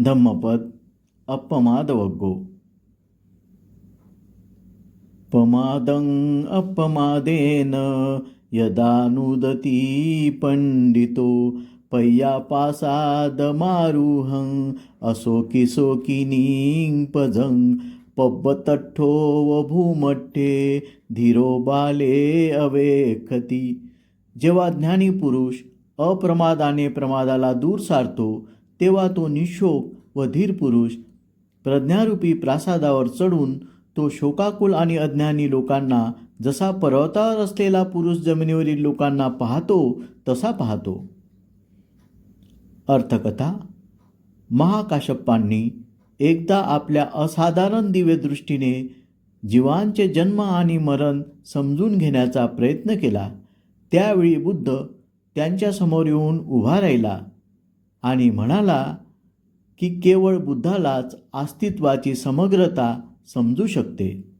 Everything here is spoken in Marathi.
धम्मपद अपमादवग्गो। पमादं अपमादेन यदानुदती पंडितो पय्यापासादमारुहं असोकी सोकिनीं पजं पब्बतठ्ठो वभूमठ्ठे धीरो बाले अवेखती। जेव्हा ज्ञानी पुरुष अप्रमादाने प्रमादाला दूर सारतो तेव्हा तो निशोक व धीर पुरुष प्रज्ञारूपी प्रासादावर चढून तो शोकाकुल आणि अज्ञानी लोकांना जसा पर्वतावर असलेला पुरुष जमिनीवरील लोकांना पाहतो तसा पाहतो. अर्थकथा. महाकाशप्पांनी एकदा आपल्या असाधारण दिव्यदृष्टीने जीवांचे जन्म आणि मरण समजून घेण्याचा प्रयत्न केला. त्यावेळी बुद्ध त्यांच्यासमोर येऊन उभा राहिला. आणि म्हणाला की केवळ बुद्धालाच अस्तित्वाची समग्रता समजू शकते.